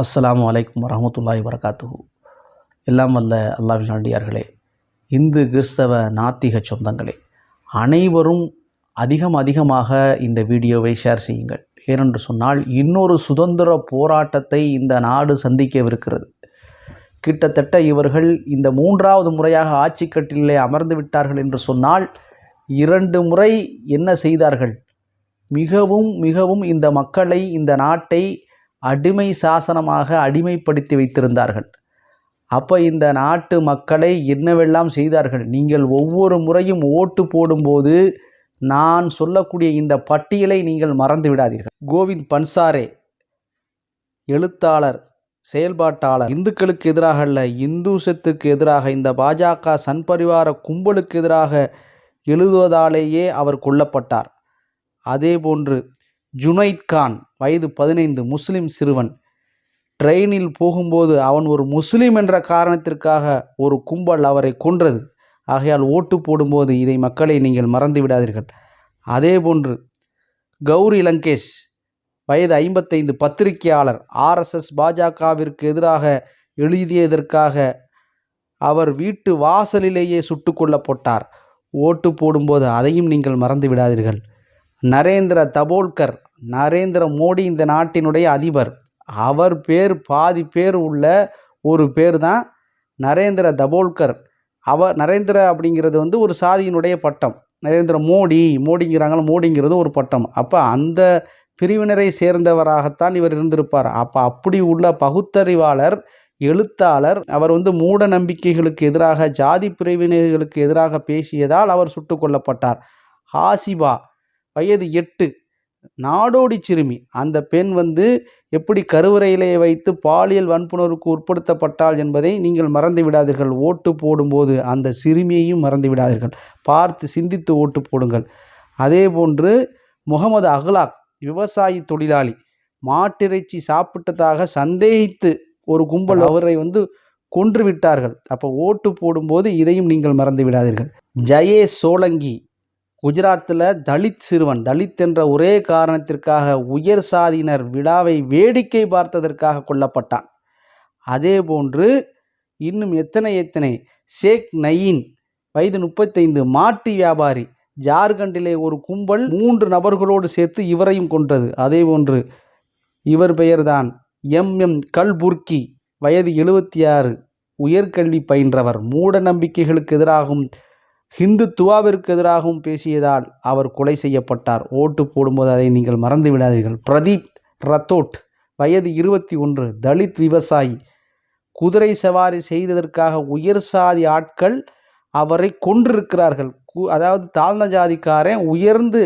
அஸ்லாம் அலைக்கும் வரமத்துல்லாய் வரகாத்துஹு எல்லாம் வல்ல அல்லாவின் அடியார்களே இந்து கிறிஸ்தவ நாத்திக சொந்தங்களே அனைவரும் அதிகம் அதிகமாக இந்த வீடியோவை ஷேர் செய்யுங்கள். ஏனென்று சொன்னால் இன்னொரு சுதந்திர போராட்டத்தை இந்த நாடு சந்திக்கவிருக்கிறது. கிட்டத்தட்ட இவர்கள் இந்த மூன்றாவது முறையாக ஆட்சி கட்டிலே அமர்ந்து விட்டார்கள் என்று சொன்னால் இரண்டு முறை என்ன செய்தார்கள்? மிகவும் மிகவும் இந்த மக்களை இந்த நாட்டை அடிமை சாசனமாக அடிமைப்படுத்தி வைத்திருந்தார்கள். அப்போ இந்த நாட்டு மக்களை என்னவெல்லாம் செய்தார்கள்? நீங்கள் ஒவ்வொரு முறையும் ஓட்டு போடும்போது நான் சொல்லக்கூடிய இந்த பட்டியலை நீங்கள் மறந்து விடாதீர்கள். கோவிந்த் பன்சாரே எழுத்தாளர் செயல்பாட்டாளர் இந்துக்களுக்கு எதிராக அல்ல இந்துசத்துக்கு எதிராக இந்த பாஜக சன்பரிவார கும்பலுக்கு எதிராக எழுதுவதாலேயே அவர் கொல்லப்பட்டார். அதேபோன்று ஜுனைத் கான் வயது பதினைந்து முஸ்லிம் சிறுவன். ட்ரெயினில் போகும்போது அவன் ஒரு முஸ்லிம் என்ற காரணத்திற்காக ஒரு கும்பல் அவரை கொன்றது. ஆகையால் ஓட்டு போடும்போது இதை மக்களை நீங்கள் மறந்து விடாதீர்கள். அதேபோன்று கௌரி லங்கேஷ் வயது ஐம்பத்தைந்து பத்திரிகையாளர் ஆர்எஸ்எஸ் பாஜகவிற்கு எதிராக எழுதியதற்காக அவர் வீட்டு வாசலிலேயே சுட்டு கொல்லப்பட்டார். ஓட்டு போடும்போது அதையும் நீங்கள் மறந்து விடாதீர்கள். நரேந்திர தபோல்கர் நரேந்திர மோடி இந்த நாட்டினுடைய அதிபர். அவர் பேர் பாதி பேர் உள்ள ஒரு பேர் தான் நரேந்திர தபோல்கர். அவர் நரேந்திர அப்படிங்கிறது வந்து ஒரு சாதியினுடைய பட்டம். நரேந்திர மோடி மோடிங்கிறாங்கள மோடிங்கிறது ஒரு பட்டம். அப்போ அந்த பிரிவினரை சேர்ந்தவராகத்தான் இவர் இருந்திருப்பார். அப்போ அப்படி உள்ள பகுத்தறிவாளர் எழுத்தாளர் அவர் வந்து மூட நம்பிக்கைகளுக்கு எதிராக ஜாதி பிரிவினைகளுக்கு எதிராக பேசியதால் அவர் சுட்டு கொல்லப்பட்டார். ஹாசிபா வயது எட்டு. நாடோடி சிறுமி. அந்த பெண் வந்து எப்படி கருவறையிலே வைத்து பாலியல் வன்புணர்வுக்கு உட்படுத்தப்பட்டாள் என்பதை நீங்கள் மறந்து விடாதீர்கள். ஓட்டு போடும்போது அந்த சிறுமியையும் மறந்து விடாதீர்கள். பார்த்து சிந்தித்து ஓட்டு போடுங்கள். அதே போன்று முகமது அஹ்லாக் விவசாயி தொழிலாளி மாட்டிறைச்சி சாப்பிட்டதாக சந்தேகித்து ஒரு கும்பல் அவரை வந்து கொன்று விட்டார்கள். அப்போ ஓட்டு போடும்போது இதையும் நீங்கள் மறந்து விடாதீர்கள். ஜயே சோலங்கி குஜராத்தில் தலித் சிறுவன் தலித் என்ற ஒரே காரணத்திற்காக உயர் சாதியினர் விழாவை வேடிக்கை பார்த்ததற்காக கொல்லப்பட்டான். அதே போன்று இன்னும் எத்தனை எத்தனை ஷேக் நயீன் வயது முப்பத்தைந்து மாட்டு வியாபாரி ஜார்க்கண்டிலே ஒரு கும்பல் மூன்று நபர்களோடு சேர்த்து இவரையும் கொன்றது. அதே போன்று இவர் பெயர்தான் எம். எம். கல்புர்கி வயது எழுபத்தி ஆறு உயர்கல்வி பயின்றவர். மூட நம்பிக்கைகளுக்கு எதிராகவும் ஹிந்துத்துவாவிற்கு எதிராகவும் பேசியதால் அவர் கொலை செய்யப்பட்டார். ஓட்டு போடும்போது அதை நீங்கள் மறந்து விடாதீர்கள். பிரதீப் ரத்தோட் வயது இருபத்தி ஒன்று தலித் விவசாயி. குதிரை சவாரி செய்ததற்காக உயர் சாதி ஆட்கள் அவரை கொன்றிருக்கிறார்கள். கு அதாவது தாழ்ந்த ஜாதிக்காரன் உயர்ந்து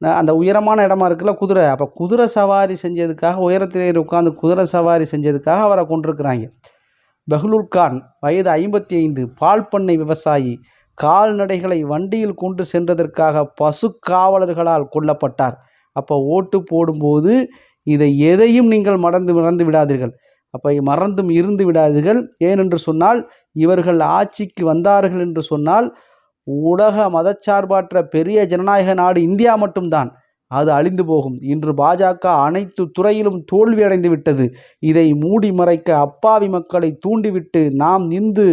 அந்த உயரமான இடமா இருக்குல்ல குதிரை அப்போ குதிரை சவாரி செஞ்சதுக்காக உயரத்திலே உட்காந்து குதிரை சவாரி செஞ்சதுக்காக அவரை கொண்டிருக்கிறாங்க பெஹ்லுல் கான் வயது ஐம்பத்தி ஐந்து பால் பண்ணை விவசாயி. கால்நடைகளை வண்டியில் கொண்டு சென்றதற்காக பசு காவலர்களால் கொல்லப்பட்டார். அப்போ ஓட்டு போடும்போது இதை எதையும் நீங்கள் மறந்து மறந்து விடாதீர்கள். அப்போ மறந்தும் இருந்து விடாதீர்கள். ஏனென்று சொன்னால் இவர்கள் ஆட்சிக்கு வந்தார்கள் என்று சொன்னால் உலக மதச்சார்பற்ற பெரிய ஜனநாயக நாடு இந்தியா மட்டும்தான். அது அழிந்து போகும். இன்று பாஜக அனைத்து துறையிலும் தோல்வி அடைந்து விட்டது. இதை மூடி மறைக்க அப்பாவி மக்களை தூண்டிவிட்டு நாம் இந்து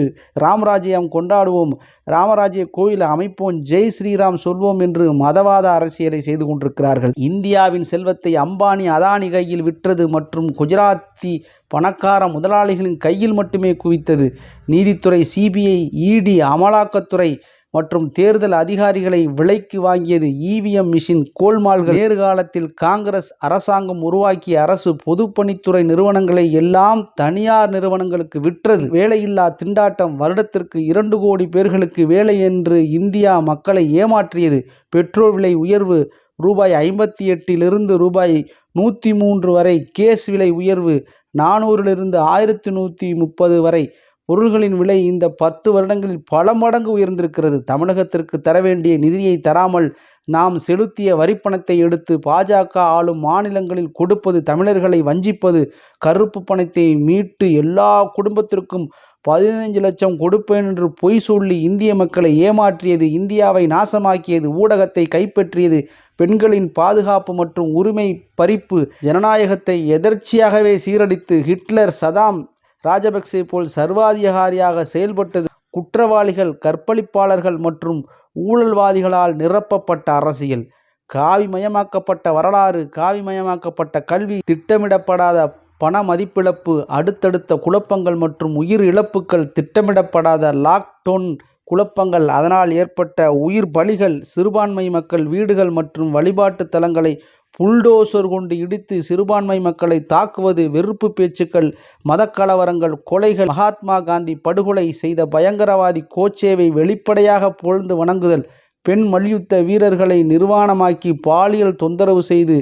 ராமராஜ்யம் கொண்டாடுவோம். ராமராஜ்ய கோயிலை அமைப்போம். ஜெய் ஸ்ரீராம் சொல்வோம் என்று மதவாத அரசியலை செய்து கொண்டிருக்கிறார்கள். இந்தியாவின் செல்வத்தை அம்பானி அதானி கையில் விற்றது மற்றும் குஜராத்தி பணக்கார முதலாளிகளின் கையில் மட்டுமே குவித்தது. நீதித்துறை சிபிஐ இடி அமலாக்கத்துறை மற்றும் தேர்தல் அதிகாரிகளை விலைக்கு வாங்கியது இவிஎம் மிஷின் கோல்மால்கள். நேர்காலத்தில் காங்கிரஸ் அரசாங்கம் உருவாக்கிய அரசு பொதுப்பணித்துறை நிறுவனங்களை எல்லாம் தனியார் நிறுவனங்களுக்கு விற்றது. வேலையில்லா திண்டாட்டம் வருடத்திற்கு இரண்டு கோடி பேர்களுக்கு வேலை என்று இந்தியா மக்களை ஏமாற்றியது. பெட்ரோல் விலை உயர்வு ரூபாய் ஐம்பத்தி எட்டிலிருந்து ரூபாய் நூற்றி மூன்று வரை. கேஸ் விலை உயர்வு நானூறிலிருந்து ஆயிரத்தி நூற்றி முப்பது வரை. பொருள்களின் விலை இந்த பத்து வருடங்களில் பல மடங்கு உயர்ந்திருக்கிறது. தமிழகத்திற்கு தர வேண்டிய நிதியை தராமல் நாம் செலுத்திய வரிப்பணத்தை எடுத்து பாஜக ஆளும் மாநிலங்களில் கொடுப்பது தமிழர்களை வஞ்சிப்பது கருப்பு பணத்தை மீட்டு எல்லா குடும்பத்திற்கும் பதினைஞ்சு லட்சம் கொடுப்பேன் என்று பொய் சொல்லி இந்திய மக்களை ஏமாற்றியது இந்தியாவை நாசமாக்கியது ஊடகத்தை கைப்பற்றியது பெண்களின் பாதுகாப்பு மற்றும் உரிமை பறிப்பு ஜனநாயகத்தை எதர்ச்சியாகவே சீரழித்து ஹிட்லர் சதாம் ராஜபக்சே போல் சர்வாதிகாரியாக செயல்பட்டது குற்றவாளிகள் கற்பழிப்பாளர்கள் மற்றும் ஊழல்வாதிகளால் நிரப்பப்பட்ட அரசியல். காவிமயமாக்கப்பட்ட வரலாறு காவிமயமாக்கப்பட்ட கல்வி திட்டமிடப்படாத பண மதிப்பிழப்பு அடுத்தடுத்த குழப்பங்கள் மற்றும் உயிர் இழப்புகள் திட்டமிடப்படாத லாக்டவுன் குழப்பங்கள் அதனால் ஏற்பட்ட உயிர் பலிகள் சிறுபான்மை மக்கள் வீடுகள் மற்றும் வழிபாட்டு தலங்களை புல்டோசர் கொண்டு இடித்து சிறுபான்மை மக்களை தாக்குவது வெறுப்பு பேச்சுக்கள் மதக்கலவரங்கள் கொலைகள். மகாத்மா காந்தி படுகொலை செய்த பயங்கரவாதி கோச்சேவை வெளிப்படையாக புகழ்ந்து வணங்குதல். பெண் மல்யுத்த வீரர்களை நிர்வாணமாக்கி பாலியல் தொந்தரவு செய்து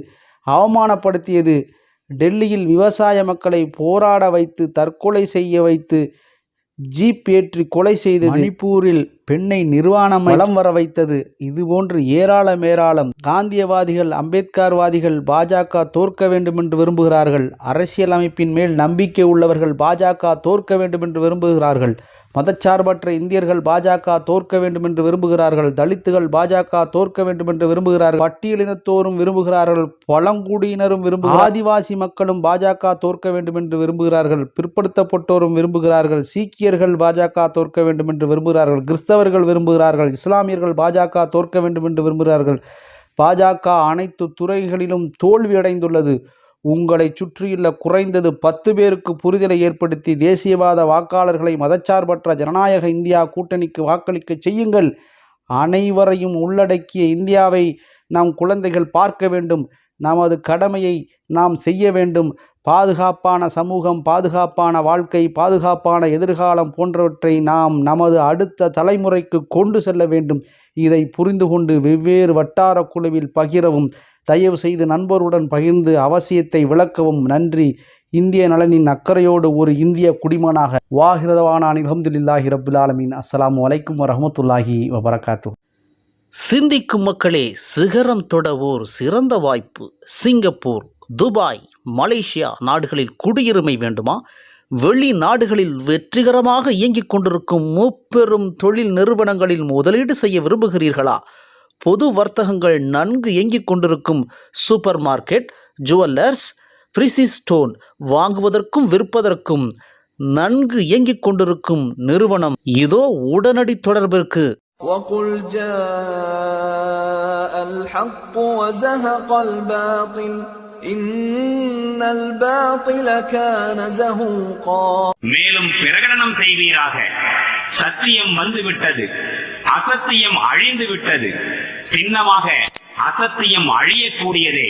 அவமானப்படுத்தியது. டெல்லியில் விவசாய மக்களை போராட வைத்து தற்கொலை செய்ய வைத்து ஜீப் ஏற்றி கொலை செய்தது. மணிப்பூரில் பெண்ணை நிர்வாணம் வளம் வர வைத்தது. இதுபோன்று ஏராளம் ஏராளம் காந்தியவாதிகள் அம்பேத்கர்வாதிகள் பாஜக தோற்க வேண்டும் என்று விரும்புகிறார்கள். அரசியல் அமைப்பின் மேல் நம்பிக்கை உள்ளவர்கள் பாஜக தோற்க வேண்டும் என்று விரும்புகிறார்கள். மதச்சார்பற்ற இந்தியர்கள் பாஜக தோற்க வேண்டும் என்று விரும்புகிறார்கள். தலித்துகள் பாஜக தோற்க வேண்டும் என்று விரும்புகிறார்கள். பட்டியலினத்தோரும் விரும்புகிறார்கள். பழங்குடியினரும் விரும்பு ஆதிவாசி மக்களும் பாஜக தோற்க வேண்டும் என்று விரும்புகிறார்கள். பிற்படுத்தப்பட்டோரும் விரும்புகிறார்கள். சீக்கியர்கள் பாஜக தோற்க வேண்டும் என்று விரும்புகிறார்கள். கிறிஸ்தவர்கள் விரும்புகிறார்கள். இஸ்லாமியர்கள் பாஜக தோற்க வேண்டும் என்று விரும்புகிறார்கள். பாஜக அனைத்து துறைகளிலும் தோல்வியடைந்துள்ளது. உங்களை சுற்றியுள்ள குறைந்தது பத்து பேருக்கு புரிதலை ஏற்படுத்தி தேசியவாத வாக்காளர்களை மதச்சார்பற்ற ஜனநாயக இந்தியா கூட்டணிக்கு வாக்களிக்க செய்யுங்கள். அனைவரையும் உள்ளடக்கிய இந்தியாவை நம் குழந்தைகள் பார்க்க வேண்டும். நமது கடமையை நாம் செய்ய வேண்டும். பாதுகாப்பான சமூகம் பாதுகாப்பான வாழ்க்கை பாதுகாப்பான எதிர்காலம் போன்றவற்றை நாம் நமது அடுத்த தலைமுறைக்கு கொண்டு செல்ல வேண்டும். இதை புரிந்து கொண்டு வெவ்வேறு வட்டார குழுவில் பகிரவும் தயவு செய்து நண்பருடன் பகிர்ந்து அவசியத்தை விளக்கவும் நன்றி. இந்திய நலனின் அக்கறையோடு ஒரு இந்திய குடிமனாக வாகிரதவான அலமதுல்லாஹி ரபுல் ஆலமீன். அஸ்ஸலாமு அலைக்கும் வரஹமத்துல்லாஹி வபரகாத்து சிந்திக்கும் மக்களே சிகரம் தொடவோர் சிறந்த வாய்ப்பு. சிங்கப்பூர் துபாய் மலேசியா நாடுகளில் குடியுரிமை வேண்டுமா? வெளிநாடுகளில் வெற்றிகரமாக இயங்கிக் கொண்டிருக்கும் முப்பெரும் தொழில் நிறுவனங்களில் முதலீடு செய்ய விரும்புகிறீர்களா? பொது வர்த்தகங்கள் நன்கு இயங்கிக் கொண்டிருக்கும் super market jewellers precious stone வாங்குவதற்கும் விற்பதற்கும் நன்கு இயங்கிக் கொண்டிருக்கும் நிறுவனம் இதோ உடனடி தொடர்பிற்கு. وقل جاء الحق وزهق الباطل إن الباطل كان زهوقا மேலும் பிரகடனம் செய்வீராக சத்தியம் வந்துவிட்டது அசத்தியம் அழிந்து விட்டது சின்னமாக அசத்தியம் அழியக்கூடியதே